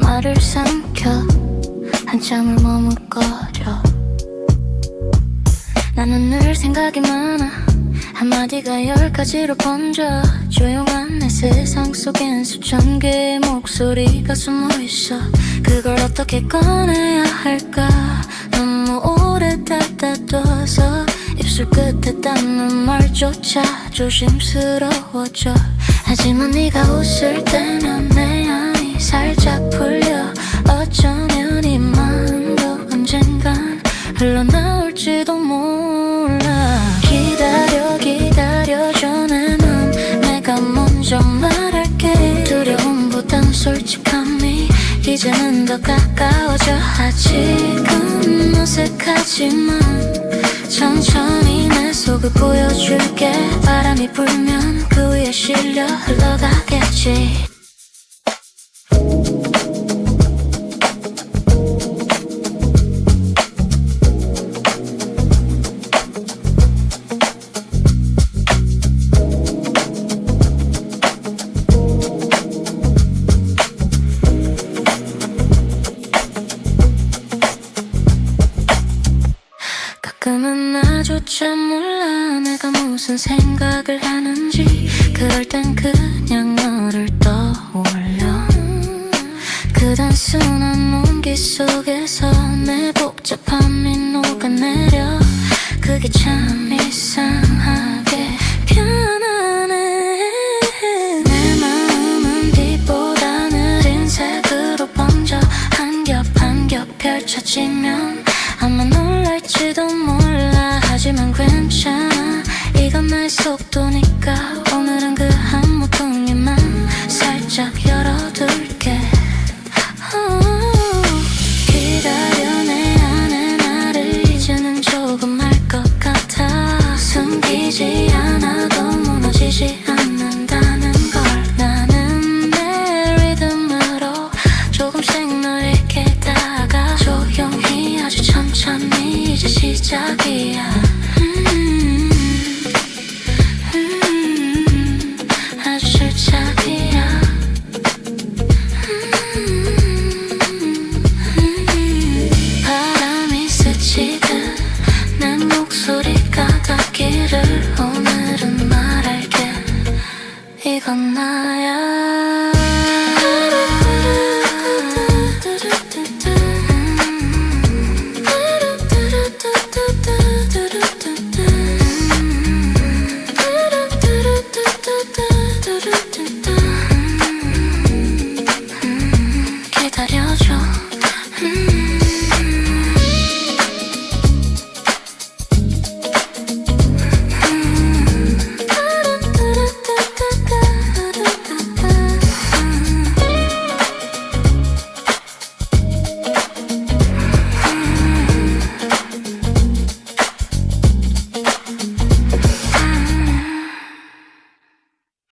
나를 삼켜 한참을 머뭇거려. 나는 늘 생각이 많아 한마디가 열 가지로 번져. 조용한 내 세상 속엔 수천 개의 목소리가 숨어있어. 그걸 어떻게 꺼내야 할까? 너무 오래 닫아둬서 입술 끝에 닿는 말조차 조심스러워져. 하지만 네가 웃을 때면 내 살짝 풀려. 어쩌면 이 마음도 언젠간 흘러나올지도 몰라. 기다려 기다려줘 내 맘 내가 먼저 말할게. 두려움보단 솔직함이 이제는 더 가까워져. 아직은 어색하지만 천천히 내 속을 보여줄게. 바람이 불면 그 위에 실려 흘러가겠지 참 몰라 내가 무슨 생각을 하는지. 그럴 땐 그냥 너를 떠올려. 그단 순한 온기 속에서 내 복잡함이 녹아내려. 그게 참 이상하게 편안해. 내 마음은 빛보다 느린 색으로 번져. 한 겹 한 겹 펼쳐지면 아마 놀랄지도 몰라. 속도니까 오늘은 그한 모퉁이만 살짝 열어둘게. 기다려 내 안에 나를 이제는 조금 알 것 같아. 숨기지 않아도 무너지지 않는다는 걸. 나는 내 리듬으로 조금씩 너에게 다가. 조용히 아주 천천히 이제 시작이야.